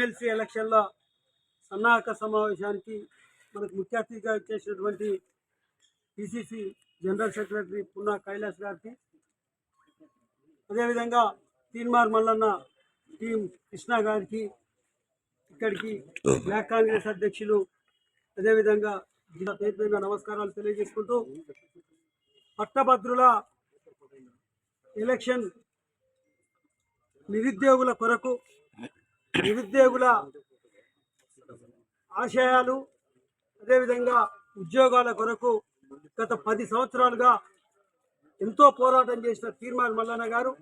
MLC ఎలక్షన్ల సన్నాహక సమావేశానికి మనకు ముఖ్య అతిథిగా చేసినటువంటి PCC general secretary Punna Kailash గారికి అదేవిధంగా తీన్మార్ మల్లన్న టీం కృష్ణ గారికి ఇక్కడికి బ్లాక్ కాంగ్రెస్ అధ్యక్షులు అదేవిధంగా జిల్లా పేరు పేరున నమస్కారాలు తెలియజేసుకుంటూ పట్టభద్రుల ఎలక్షన్ నిరుద్యోగుల కొరకు నిరుద్యోగుల ఆశయాలు అదేవిధంగా ఉద్యోగాల కొరకు గత పది సంవత్సరాలుగా ఎంతో పోరాటం చేసిన తీర్మాన్ మల్లన్న గారు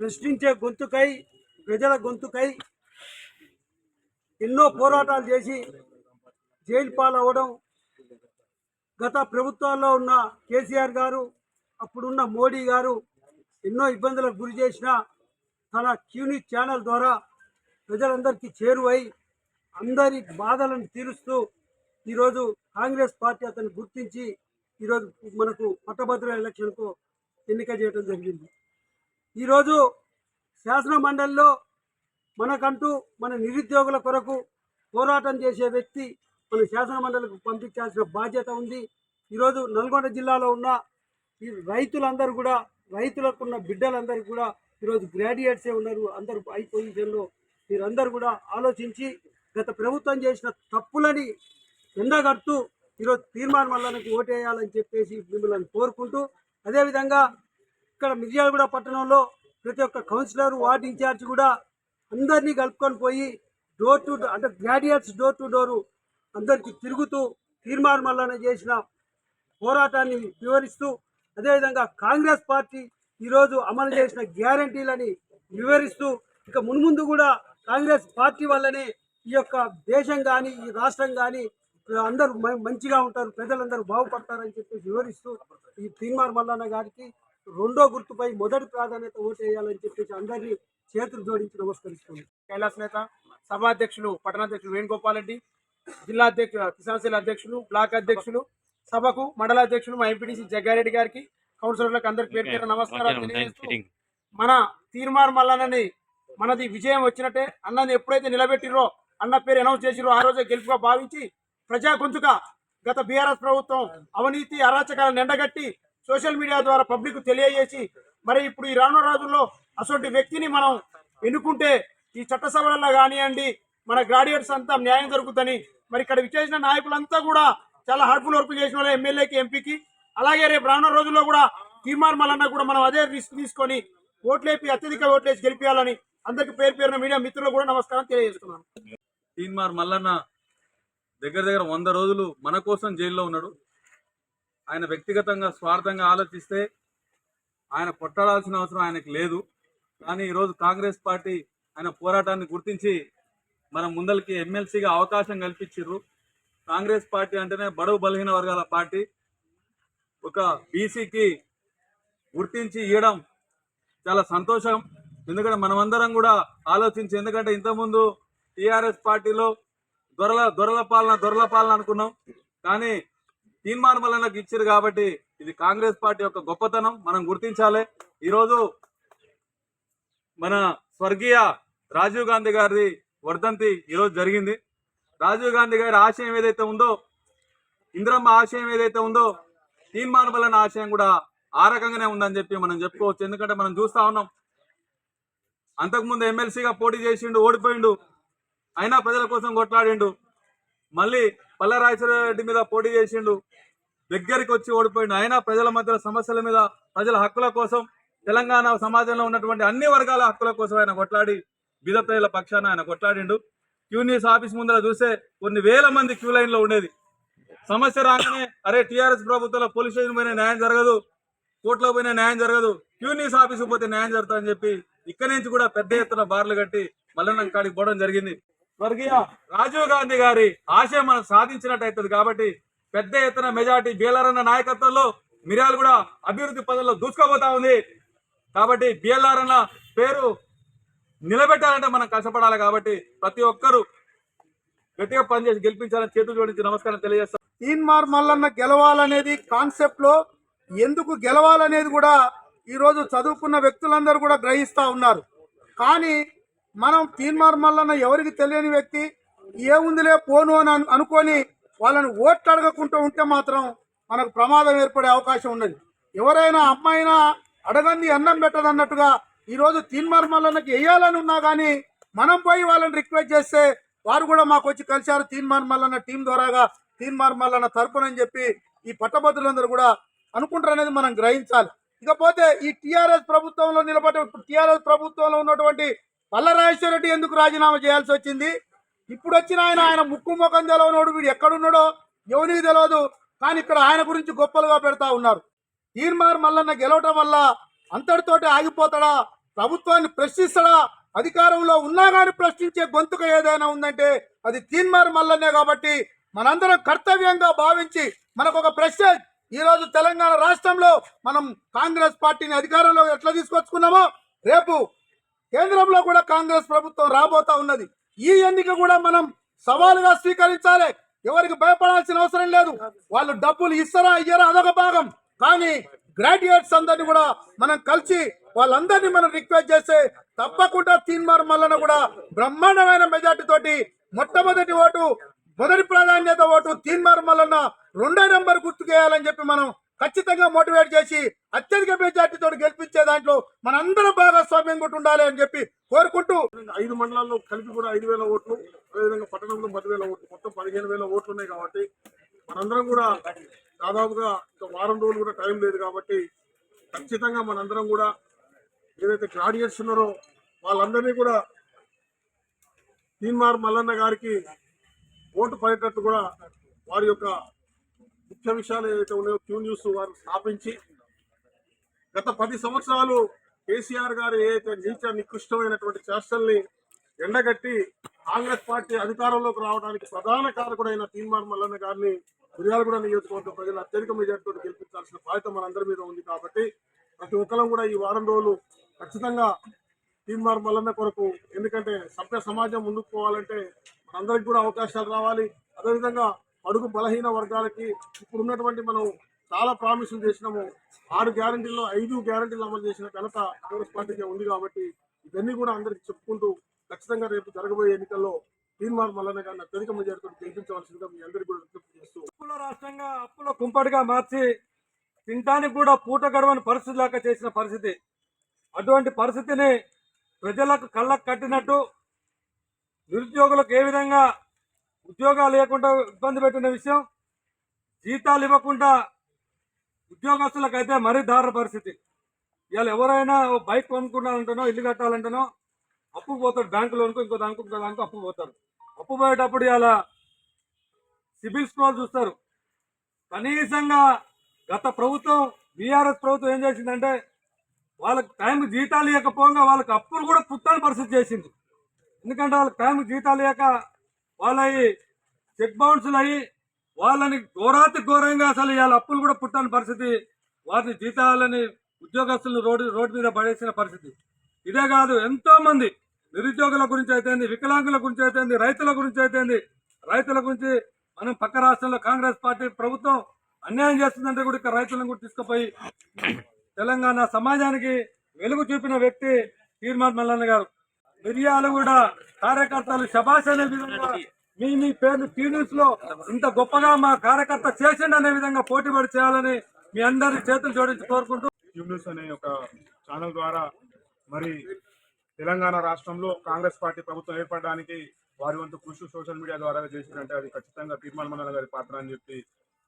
ప్రశ్నించే గొంతుకై ప్రజల గొంతుకై ఎన్నో పోరాటాలు చేసి జైలు పాలవడం గత ప్రభుత్వాల్లో ఉన్న కేసీఆర్ గారు అప్పుడున్న మోడీ గారు ఎన్నో ఇబ్బందులకు గురి చేసిన తన క్యూని ఛానల్ ద్వారా ప్రజలందరికీ చేరువై అందరి బాధలను తీరుస్తూ ఈరోజు కాంగ్రెస్ పార్టీ అతను గుర్తించి ఈరోజు మనకు పట్టభద్రుల ఎలక్షన్కు ఎన్నిక చేయడం జరిగింది. ఈరోజు శాసన మండలిలో మనకంటూ మన నిరుద్యోగుల కొరకు పోరాటం చేసే వ్యక్తి మన శాసన మండలికి పంపించాల్సిన బాధ్యత ఉంది. ఈరోజు నల్గొండ జిల్లాలో ఉన్న ఈ రైతులందరూ కూడా రైతులకున్న బిడ్డలందరూ కూడా ఈరోజు గ్రాడ్యుయేట్సే ఉన్నారు. అందరూ హై పొజిషన్లో మీరందరూ కూడా ఆలోచించి గత ప్రభుత్వం చేసిన తప్పులని ఎండగడుతూ ఈరోజు తీర్మానం వల్లకి ఓటేయాలని చెప్పేసి మిమ్మల్ని కోరుకుంటూ అదేవిధంగా ఇక్కడ మిర్యాలగూడ పట్టణంలో ప్రతి ఒక్క కౌన్సిలర్ వార్డు ఇన్ఛార్జ్ కూడా అందరినీ కలుపుకొని పోయి డోర్ టు అంటే గ్రాడ్యుయేట్స్ డోర్ టు డోరు అందరికీ తిరుగుతూ తీర్మానం వల్లనే చేసిన పోరాటాన్ని వివరిస్తూ అదేవిధంగా కాంగ్రెస్ పార్టీ ఈరోజు అమలు చేసిన గ్యారంటీలని వివరిస్తూ ఇక మున్ముందు కూడా కాంగ్రెస్ పార్టీ వల్లనే ఈ యొక్క దేశం కానీ ఈ రాష్ట్రం కానీ అందరూ మంచిగా ఉంటారు ప్రజలందరూ బాగుపడతారని చెప్పి వివరిస్తూ ఈ తీర్మార్ మల్లన్న గారికి రెండో గుర్తుపై మొదటి ప్రాధాన్యత ఓటు వేయాలని చెప్పేసి అందరినీ చేతులు జోడించి నమస్కరిస్తుంది కైలాస్ నేత సభాధ్యక్షులు పట్టణాధ్యక్షులు వేణుగోపాల్ రెడ్డి జిల్లా అధ్యక్షులు కిసాన్ సెల్ అధ్యక్షులు బ్లాక్ అధ్యక్షులు సభకు మండల అధ్యక్షులు మా ఎంపీటీసీ జగ్గారెడ్డి గారికి కౌన్సిలర్లకు అందరికి పేరు పేరు నమస్కారాలు తెలియజేస్తూ మన తీర్మార్ మల్లన్నని మనది విజయం వచ్చినట్టే అన్నది ఎప్పుడైతే నిలబెట్టిరో అన్న పేరు అనౌన్స్ చేసిరో ఆ రోజే గెలుపుగా భావించి ప్రజా గొంతుక గత బీఆర్ఎస్ ప్రభుత్వం అవినీతి అరాచకాలను ఎండగట్టి సోషల్ మీడియా ద్వారా పబ్లిక్ తెలియజేసి మరి ఇప్పుడు ఈ రానున్న రోజుల్లో అటువంటి వ్యక్తిని మనం ఎన్నుకుంటే ఈ చట్టసభలలో కానివ్వండి మన గ్రాడ్యుయేట్స్ అంతా న్యాయం దొరుకుతుందని మరి ఇక్కడ విచ్చేసిన నాయకులంతా కూడా చాలా హార్డ్ఫుల్ వర్క్ చేసిన వాళ్ళు ఎమ్మెల్యేకి ఎంపీకి అలాగే రేపు రానున్న రోజుల్లో కూడా తీర్మార్ మల్లన్న కూడా మనం అదే రిస్క్ తీసుకొని ఓట్లేపి అత్యధిక ఓట్లేసి గెలిపించాలని అందరికి పేరు పేరున మీడియా మిత్రులు కూడా నమస్కారం తెలియజేస్తున్నాను. తీన్మార్ మల్లన్న దగ్గర దగ్గర వంద రోజులు మన కోసం జైల్లో ఉన్నాడు. ఆయన వ్యక్తిగతంగా స్వార్థంగా ఆలోచిస్తే ఆయన కొట్టాడాల్సిన అవసరం ఆయనకు లేదు. కానీ ఈరోజు కాంగ్రెస్ పార్టీ ఆయన పోరాటాన్ని గుర్తించి మన ముందరికి ఎమ్మెల్సీగా అవకాశం కల్పించారు కాంగ్రెస్ పార్టీ అంటేనే బడుగు బలహీన వర్గాల పార్టీ. ఒక బీసీకి గుర్తించి ఇవ్వడం చాలా సంతోషం. ఎందుకంటే మనమందరం కూడా ఆలోచించి ఎందుకంటే ఇంతకుముందు టిఆర్ఎస్ పార్టీలో దొరల దొరల పాలన దొరల పాలన అనుకున్నాం. కానీ తీర్మాన వలనకు ఇచ్చారు కాబట్టి ఇది కాంగ్రెస్ పార్టీ యొక్క గొప్పతనం. మనం గుర్తించాలి. ఈరోజు మన స్వర్గీయ రాజీవ్ గాంధీ గారి వర్ధంతి ఈరోజు జరిగింది. రాజీవ్ గాంధీ గారి ఆశయం ఏదైతే ఉందో ఇందిరమ్మ ఆశయం ఏదైతే ఉందో తీర్మాన బలన ఆశయం కూడా ఆ రకంగానే ఉందని చెప్పి మనం చెప్పుకోవచ్చు. ఎందుకంటే మనం చూస్తా ఉన్నాం అంతకుముందు ఎమ్మెల్సీగా పోటీ చేసిండు ఓడిపోయిండు. అయినా ప్రజల కోసం కొట్లాడిండు. మళ్ళీ పల్లరాజరెడ్డి మీద పోటీ చేసిండు. దగ్గరికి వచ్చి ఓడిపోయిండు. అయినా ప్రజల మధ్య సమస్యల మీద ప్రజల హక్కుల కోసం తెలంగాణ సమాజంలో ఉన్నటువంటి అన్ని వర్గాల హక్కుల కోసం ఆయన కొట్లాడి బీద ప్రజల పక్షాన ఆయన కొట్లాడిండు. క్యూ న్యూస్ ఆఫీస్ ముందర చూస్తే కొన్ని వేల మంది క్యూ లైన్లో ఉండేది. సమస్య రాగానే అరే టీఆర్ఎస్ ప్రభుత్వంలో పోలీస్ స్టేషన్ పోయిన న్యాయం జరగదు. కోర్టులో పోయిన న్యాయం జరగదు. క్యూ న్యూస్ ఆఫీస్ పోతే న్యాయం జరుగుతుందని చెప్పి ఇక్కడ నుంచి కూడా పెద్ద ఎత్తున బార్లు కట్టి మల్లన్న కాడికి పోవడం జరిగింది. స్వర్గీయ రాజీవ్ గాంధీ గారి ఆశయం మనం సాధించినట్టు అవుతుంది కాబట్టి పెద్ద ఎత్తున మెజార్టీ బీఎల్ఆర్ అన్న నాయకత్వంలో మిర్యాలు కూడా అభివృద్ధి పదంలో దూసుకోబోతా ఉంది. కాబట్టి బిఎల్ఆర్ అన్న పేరు నిలబెట్టాలంటే మనం కష్టపడాలి కాబట్టి ప్రతి ఒక్కరూ గట్టిగా పనిచేసి గెలిపించాలని చేతులు జోడించి నమస్కారం తెలియజేస్తాం తీన్మార్ మల్లన్న గెలవాలనేది కాన్సెప్ట్లో ఎందుకు గెలవాలనేది కూడా ఈరోజు చదువుకున్న వ్యక్తులందరూ కూడా గ్రహిస్తూ ఉన్నారు. కానీ మనం తీన్మార్ మల్లన్న ఎవరికి తెలియని వ్యక్తి ఏముందిలే పోను అని అనుకొని వాళ్ళని ఓట్లు అడగకుండా ఉంటే మాత్రం మనకు ప్రమాదం ఏర్పడే అవకాశం ఉన్నది. ఎవరైనా అమ్మాయినా అడగంది అన్నం పెట్టదన్నట్టుగా ఈరోజు తీన్మార్ మల్లన్నకి వేయాలని ఉన్నా కానీ మనం పోయి వాళ్ళని రిక్వెస్ట్ చేస్తే వారు కూడా మాకు వచ్చి కలిశారు తీన్మార్ మల్లన్న టీం ద్వారాగా తీన్మార్ మల్లన్న తరపునని చెప్పి ఈ పట్టభద్రులందరూ కూడా అనుకుంటారు అనేది మనం గ్రహించాలి. ఇకపోతే ఈ టిఆర్ఎస్ ప్రభుత్వంలో నిలబడే టిఆర్ఎస్ ప్రభుత్వంలో ఉన్నటువంటి పల్లరాజేశ్వర రెడ్డి ఎందుకు రాజీనామా చేయాల్సి వచ్చింది? ఇప్పుడు వచ్చిన ఆయన ఆయన ముక్కు ముఖం తెలవనోడు వీడు ఎక్కడున్నాడో ఎవరికి తెలియదు కానీ ఇక్కడ ఆయన గురించి గొప్పలుగా పెడతా ఉన్నారు. తీర్మార్ మల్లన్న గెలవటం వల్ల అంతటితోటి ఆగిపోతాడా? ప్రభుత్వాన్ని ప్రశ్నిస్తాడా? అధికారంలో ఉన్నా కానీ ప్రశ్నించే గొంతుక ఏదైనా ఉందంటే అది తీన్మార్ మల్లన్నే కాబట్టి మనందరం కర్తవ్యంగా భావించి మనకు ఒక ప్రశ్న ఈ రోజు తెలంగాణ రాష్ట్రంలో మనం కాంగ్రెస్ పార్టీని అధికారంలో ఎట్లా తీసుకొచ్చుకున్నామో రేపు కేంద్రంలో కూడా కాంగ్రెస్ ప్రభుత్వం రాబోతా ఉన్నది. ఈ ఎన్నిక కూడా మనం సవాలుగా స్వీకరించాలి. ఎవరికి భయపడాల్సిన అవసరం లేదు. వాళ్ళు డబ్బులు ఇస్తారా ఇయ్యరా అదొక భాగం. కానీ గ్రాడ్యుయేట్స్ అందరినీ కూడా మనం కలిసి వాళ్ళందరినీ మనం రిక్వెస్ట్ చేస్తే తప్పకుండా తీన్మార్ మల్లన కూడా బ్రహ్మాండమైన మెజార్టీ తోటి మొట్టమొదటి ఓటు మొదటి ప్రాధాన్యత ఓటు తీన్మార్ మల్లన్న రెండో నెంబర్ గుర్తుకేయాలని చెప్పి మనం ఖచ్చితంగా మోటివేట్ చేసి అత్యధిక మెజార్టీతో గెలిపించే దాంట్లో మనందరం భాగస్వామ్యం కూడా ఉండాలి అని చెప్పి కోరుకుంటూ ఐదు మండలాల్లో కలిపి కూడా ఐదు వేల ఓట్లు అదేవిధంగా పట్టణంలో పదివేల ఓట్లు మొత్తం పదిహేను వేల ఓట్లు ఉన్నాయి కాబట్టి మనందరం కూడా దాదాపుగా ఇంకా వారం రోజులు కూడా టైం లేదు కాబట్టి ఖచ్చితంగా మనందరం కూడా ఏదైతే గ్రాడ్యుయేట్స్ ఉన్నారో వాళ్ళందరినీ కూడా తీన్మార్ మల్లన్న గారికి ఓటు పడేటట్టు కూడా వారి యొక్క ముఖ్య విషయాలు ఏదైతే ఉన్నాయో క్యూ న్యూస్ వారు స్థాపించి గత పది సంవత్సరాలు కేసీఆర్ గారు ఏదైతే నీచ నికృష్టమైనటువంటి చేష్టల్ని ఎండగట్టి కాంగ్రెస్ పార్టీ అధికారంలోకి రావడానికి ప్రధాన కారకుడైన తీన్మార్ మల్లన్న గారిని మిర్యాలగూడ నియోజకవర్గ ప్రజలు అత్యధిక మెజార్టీతో గెలిపించాల్సిన బాధ్యత మనందరి మీద ఉంది కాబట్టి ప్రతి ఒక్కరం కూడా ఈ వారం రోజులు ఖచ్చితంగా తీన్మార్ మల్లన్న కొరకు ఎందుకంటే సభ్య సమాజం ముందుకు పోవాలంటే అందరికి కూడా అవకాశాలు రావాలి. అదేవిధంగా అడుగు బలహీన వర్గాలకి ఇప్పుడు ఉన్నటువంటి మనం చాలా ప్రామిసులు చేసినాము. ఆరు గ్యారంటీల్లో ఐదు గ్యారంటీలు అమలు చేసిన ఘనత కాంగ్రెస్ పార్టీకే ఉంది కాబట్టి ఇవన్నీ కూడా అందరికి చెప్పుకుంటూ ఖచ్చితంగా రేపు జరగబోయే ఎన్నికల్లో తీర్మానం వల్లన కానీ అత్యధిక మెజార్టీ గెలిపించవలసిందిగా మీ అందరికీ కూడా విజ్ఞప్తి చేస్తూ అప్పుల రాష్ట్రంగా అప్పుల కుంపటిగా మార్చి తింటానికి కూడా పూట గడవని పరిస్థితి లాగా చేసిన పరిస్థితి. అటువంటి పరిస్థితిని ప్రజలకు కళ్ళకు కట్టినట్టు నిరుద్యోగులకు ఏ విధంగా ఉద్యోగాలు లేకుండా ఇబ్బంది పెట్టిన విషయం జీతాలు ఇవ్వకుండా ఉద్యోగస్తులకు అయితే మరీ దారుణ పరిస్థితి. ఇవాళ ఎవరైనా ఓ బైక్ కొనుక్కున్నారంటనో ఇల్లు కట్టాలంటనో అప్పు పోతాడు బ్యాంకు లోన్కు ఇంకో దానికి ఇంకో దానికి అప్పు పోతారు. అప్పు పోయేటప్పుడు ఇలా సిబిల్ స్కోర్ చూస్తారు. కనీసంగా గత ప్రభుత్వం బీఆర్ఎస్ ప్రభుత్వం ఏం చేసిందంటే వాళ్ళకి టైం జీతాలు ఇవ్వకపోగా వాళ్ళకి అప్పులు కూడా పుట్టని పరిస్థితి చేసింది. ఎందుకంటే వాళ్ళు టైం జీతాలు లేక వాళ్ళవి చెక్ బౌన్సులు అయ్యి వాళ్ళని ఘోరాతి ఘోరంగా అసలు వాళ్ళ అప్పులు కూడా పుట్టని పరిస్థితి వారిని జీతాలని ఉద్యోగస్తులను రోడ్డు రోడ్డు మీద పడేసిన పరిస్థితి. ఇదే కాదు ఎంతో మంది నిరుద్యోగుల గురించి అయితేంది వికలాంగుల గురించి అయితేంది రైతుల గురించి అయితేంది రైతుల గురించి మనం పక్క రాష్ట్రంలో కాంగ్రెస్ పార్టీ ప్రభుత్వం అన్యాయం చేస్తుందంటే కూడా ఇక్కడ రైతులను కూడా తీసుకుపోయి తెలంగాణ సమాజానికి వెలుగు చూపిన వ్యక్తి తీర్మాన్ మల్లన్న గారు. మిరియాలు కూడా కార్యకర్తలు శబాష్ అనే విధంగా మీ మీ పేర్లు టీవీస్లో ఇంత గొప్పగా మా కార్యకర్త చేసిండు అనే విధంగా పోటీపడి చేయాలని మీ అందరి చేతులు జోడించి కోరుకుంటూ న్యూస్ అనే ఒక ఛానల్ ద్వారా మరి తెలంగాణ రాష్ట్రంలో కాంగ్రెస్ పార్టీ ప్రభుత్వం ఏర్పడడానికి వారి వంతు కృషి సోషల్ మీడియా ద్వారా చేసినట్టే అది ఖచ్చితంగా తీర్మాన మండల గారి పాత్ర అని చెప్పి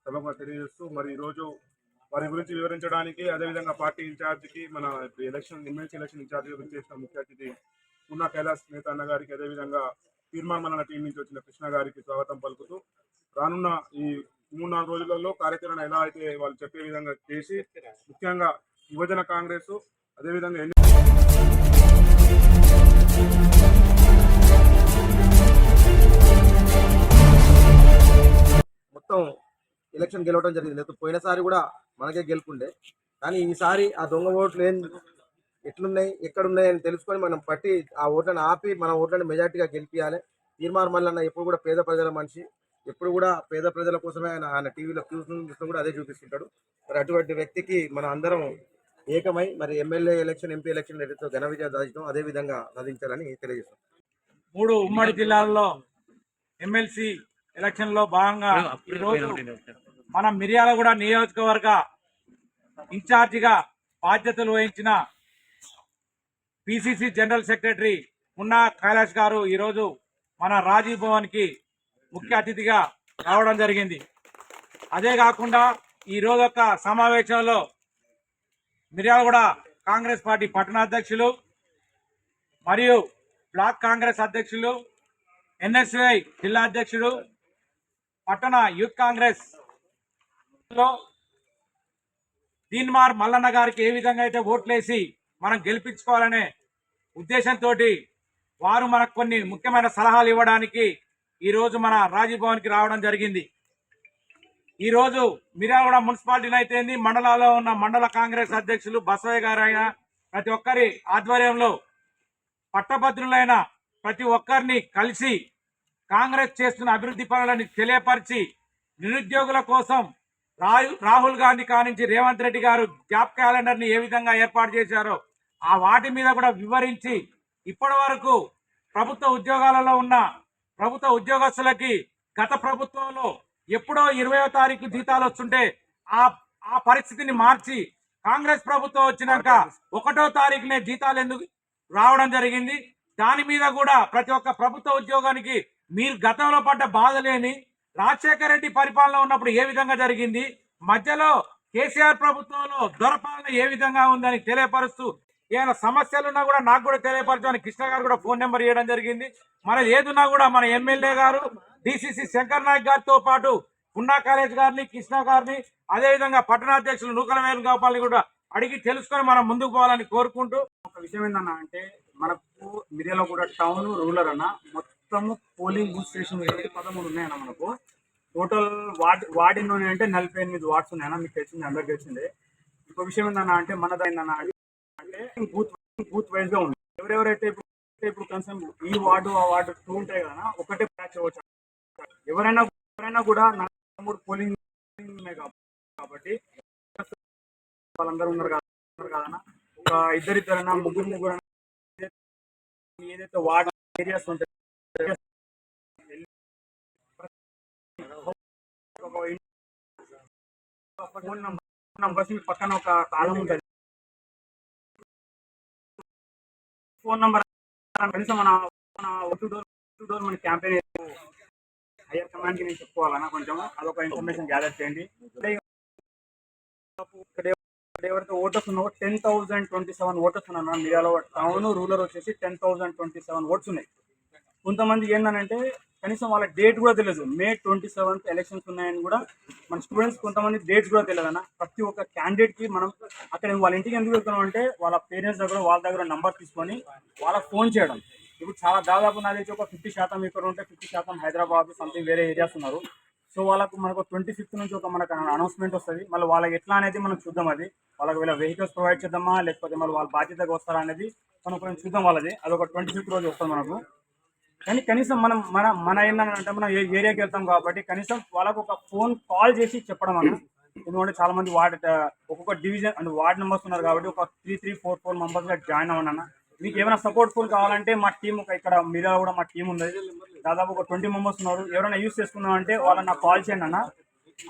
సభగా తెలియజేస్తూ మరి ఈరోజు రోజు వారి గురించి వివరించడానికి అదేవిధంగా పార్టీ ఇన్ఛార్జికి మన ఎలక్షన్ ఎమ్మెల్సీ ఎలక్షన్ ఇన్ఛార్జి గురించి చేసిన ముఖ్య అతిథి ఉన్న కైలాస్ నేత అన్న గారికి అదేవిధంగా తీర్మాన టీం నుంచి వచ్చిన కృష్ణ గారికి స్వాగతం పలుకుతూ రానున్న ఈ మూడు నాలుగు రోజులలో కార్యాచరణ ఎలా అయితే వాళ్ళు చెప్పే విధంగా చేసి ముఖ్యంగా యువజన కాంగ్రెస్ అదేవిధంగా ఎన్ని మొత్తం ఎలక్షన్ గెలవడం జరిగింది. లేకపోతే పోయినసారి కూడా మనకే గెలుపుండే. కానీ ఈసారి ఆ దొంగ ఓట్లు ఏం ఎట్లున్నాయి ఎక్కడున్నాయి అని తెలుసుకొని మనం పట్టి ఆ ఓట్లను ఆపి మన ఓట్లను మెజార్టీగా గెలిపించాలి తీర్మార్ మల్లన్న ఎప్పుడు కూడా పేద ప్రజల మనిషి ఎప్పుడు కూడా పేద ప్రజల కోసమే ఆయన ఆయన టీవీలో చూస్తూ కూడా అదే చూపిస్తుంటాడు. మరి అటువంటి వ్యక్తికి మన అందరం ఏకమై మరి ఎమ్మెల్యే ఎలక్షన్ ఎంపీ ఎలక్షన్ ఏదైతే ఘన విజయం సాధించడం అదే విధంగా సాధించాలని తెలియజేస్తాం మూడు ఉమ్మడి జిల్లాల్లో ఎమ్మెల్సీ ఎలక్షన్లో భాగంగా మన మిర్యాలగూడ నియోజకవర్గ ఇన్ఛార్జిగా బాధ్యతలు వహించిన PCC general secretary Munna Kailash గారు ఈరోజు మన రాజీవ్ భవన్కి ముఖ్య అతిథిగా రావడం జరిగింది. అదే కాకుండా ఈ రోజు యొక్క సమావేశంలో మిర్యాలగూడ కాంగ్రెస్ పార్టీ పట్టణాధ్యక్షులు మరియు బ్లాక్ కాంగ్రెస్ అధ్యక్షులు ఎన్ఎస్వై జిల్లా అధ్యక్షుడు పట్టణ యూత్ కాంగ్రెస్లో దీన్మార్ మల్లన్న గారికి ఏ విధంగా అయితే ఓట్లేసి మనం గెలిపించుకోవాలనే ఉద్దేశంతో వారు మనకు కొన్ని ముఖ్యమైన సలహాలు ఇవ్వడానికి ఈ రోజు మన రాజీభవన్కి రావడం జరిగింది. ఈరోజు మిర్యాలగూడ మున్సిపాలిటీని అయితే మండలాల్లో ఉన్న మండల కాంగ్రెస్ అధ్యక్షులు బసవయ్య గారైన ప్రతి ఒక్కరి ఆధ్వర్యంలో పట్టభద్రులైన ప్రతి ఒక్కరిని కలిసి కాంగ్రెస్ చేస్తున్న అభివృద్ధి పనులని తెలియపరిచి నిరుద్యోగుల కోసం రాహుల్ గాంధీ కానించి రేవంత్ రెడ్డి గారు జాబ్ క్యాలెండర్ని ఏ విధంగా ఏర్పాటు చేశారో ఆ వాటి మీద కూడా వివరించి ఇప్పటి వరకు ప్రభుత్వ ఉద్యోగాలలో ఉన్న ప్రభుత్వ ఉద్యోగస్తులకి గత ప్రభుత్వంలో ఎప్పుడో ఇరవయో తారీఖు జీతాలు వస్తుంటే ఆ ఆ పరిస్థితిని మార్చి కాంగ్రెస్ ప్రభుత్వం వచ్చినాక ఒకటో తారీఖునే జీతాలు ఎందుకు రావడం జరిగింది? దాని మీద కూడా ప్రతి ఒక్క ప్రభుత్వ ఉద్యోగానికి మీరు గతంలో పడ్డ బాధలేని రాజశేఖర రెడ్డి పరిపాలన ఉన్నప్పుడు ఏ విధంగా జరిగింది? మధ్యలో కేసీఆర్ ప్రభుత్వంలో దొరపాలన ఏ విధంగా ఉందని తెలియపరుస్తూ ఏమైనా సమస్యలు ఉన్నా కూడా నాకు కూడా తెలియపరచమని కృష్ణ గారు కూడా ఫోన్ నెంబర్ ఇవ్వడం జరిగింది. మన ఏదున్నా కూడా మన ఎమ్మెల్యే గారు డిసిసి శంకర్ నాయక్ గారితో పాటు పున్నా కాలేజ్ గారిని కృష్ణ గారిని అదేవిధంగా పట్టణాధ్యక్షులు నూకల వేణుగోపాల్ని కూడా అడిగి తెలుసుకొని మనం ముందుకు పోవాలని కోరుకుంటూ ఒక విషయం ఏంటన్నా అంటే మనకు మిర్యాలో కూడా టౌన్ రూరల్ అన్న మొత్తము పోలింగ్ బూత్ స్టేషన్ పదమూడు ఉన్నాయన్న మనకు. టోటల్ వార్డ్ వార్డ్ అంటే నలభై ఎనిమిది వార్డ్స్ ఉన్నాయన్న మీకు తెలిసింది అందరికి తెలిసిందే. ఇంకో విషయం ఏంటన్నా అంటే మనదైందన్న అంటే బూత్ బూత్ వైజ్గా ఉంది. ఎవరెవరైతే ఇప్పుడు ఇప్పుడు కన్సర్న్ ఈ వార్డు ఆ వార్డు టూ ఉంటాయి కదా ఒకటే ప్యాచ్ అవ్వచ్చు. ఎవరైనా ఎవరైనా కూడా నలభై మూడు పోలింగ్ కాబట్టి వాళ్ళందరూ ఉన్నారు కదా ఒక ఇద్దరిద్దరైనా ముగ్గురు ముగ్గురు ఏదైతే వార్డ్ ఏరియాస్ ఉంటాయి ఫోన్ నంబర్స్ పక్కన ఒక కాలం ఉంటుంది. ఫోన్ నంబర్ కనీసం మన మన టూ డోర్ టూ డోర్ మన క్యాంపెయిన్ హైయర్ కమాండ్కి నేను చెప్పుకోవాలన్నా కొంచెం అదొక ఇన్ఫర్మేషన్ గ్యాదర్ చేయండి. ఎవరైతే ఓటర్స్ ఉన్నావో ten thousand twenty seven voters ఉన్నారు మీడియాలో. టౌన్ రూరల్ వచ్చేసి ten thousand twenty seven votes ఉన్నాయి. కొంతమంది ఏంటంటే కనీసం వాళ్ళ డేట్ కూడా తెలియదు. మే ట్వంటీ సెవెంత్ ఎలక్షన్స్ ఉన్నాయని కూడా మన స్టూడెంట్స్ కొంతమంది డేట్స్ కూడా తెలియదు అన్న. ప్రతి ఒక్క క్యాండిడేట్కి మనం అక్కడ వాళ్ళ ఇంటికి ఎందుకు వెళ్తున్నాం అంటే వాళ్ళ పేరెంట్స్ దగ్గర వాళ్ళ దగ్గర నంబర్ తీసుకొని వాళ్ళకి ఫోన్ చేయడం. ఇప్పుడు చాలా దాదాపు నా తెలిసి ఒక ఫిఫ్టీ శాతం ఇక్కడ ఉంటే ఫిఫ్టీ శాతం హైదరాబాద్ సంథింగ్ వేరే ఏరియాస్ ఉన్నారు. సో వాళ్ళకు మనకు ట్వంటీ ఫిఫ్త్ నుంచి ఒక మనకు అనౌన్స్మెంట్ వస్తుంది. మళ్ళీ వాళ్ళకి ఎట్లా అనేది మనం చూద్దాం అది. వాళ్ళకి వీళ్ళ వెహికల్స్ ప్రొవైడ్ చేద్దామా? లేకపోతే మళ్ళీ వాళ్ళ బాధ్యతగా వస్తారా అనేది మనం కొంచెం చూద్దాం వాళ్ళది. అది ఒక ట్వంటీ ఫిఫ్త్ రోజు వస్తుంది మనకు. కానీ కనీసం మనం మన మన ఏంటంటే మనం ఏ ఏరియాకి వెళ్తాం కాబట్టి కనీసం వాళ్ళకు ఒక ఫోన్ కాల్ చేసి చెప్పడం అన్న ఎందుకంటే చాలా మంది వార్డ్ ఒక్కొక్క డివిజన్ అండ్ వార్డ్ నెంబర్స్ ఉన్నారు కాబట్టి ఒక త్రీ త్రీ ఫోర్ ఫోర్ మెంబర్స్గా జాయిన్ అవ్వండి అన్న. మీకు ఏమైనా సపోర్ట్ ఫోన్ కావాలంటే మా టీం ఒక ఇక్కడ మీరా కూడా మా టీం ఉంది. దాదాపు ఒక ట్వంటీ మెంబర్స్ ఉన్నారు. ఎవరైనా యూస్ చేసుకున్నాం అంటే వాళ్ళని నాకు కాల్ చేయండి అన్న.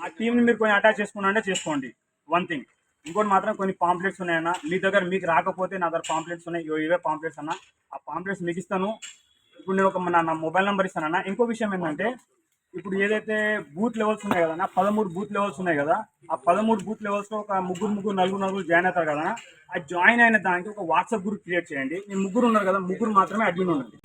ఆ టీంని మీరు కొన్ని అటాచ్ చేసుకున్నా అంటే చేసుకోండి. One thing. ఇంకోటి మాత్రం కొన్ని పాంప్లెట్స్ ఉన్నాయన్న. మీ దగ్గర మీకు రాకపోతే నా దగ్గర పాంప్లెట్స్ ఉన్నాయి. ఇవే పాంప్లెట్స్ అన్న. ఆ పాంప్లెట్స్ మీకు ఇస్తాను. ఇప్పుడు నేను ఒక మన నా మొబైల్ నెంబర్ ఇస్తానన్నా ఇంకో విషయం ఏంటంటే ఇప్పుడు ఏదైతే బూత్ లెవెల్స్ ఉన్నాయి కదా పదమూడు బూత్ లెవెల్స్ ఉన్నాయి కదా ఆ పదమూడు బూత్ లెవెల్స్లో ఒక ముగ్గురు ముగ్గురు నలుగురు నలుగురు జాయిన్ అవుతారు కదా ఆ జాయిన్ అయిన దానికి ఒక వాట్సాప్ గ్రూప్ క్రియేట్ చేయండి. మీ ముగ్గురు ఉన్నారు కదా ముగ్గురు మాత్రమే అడ్మిన్ ఉండండి.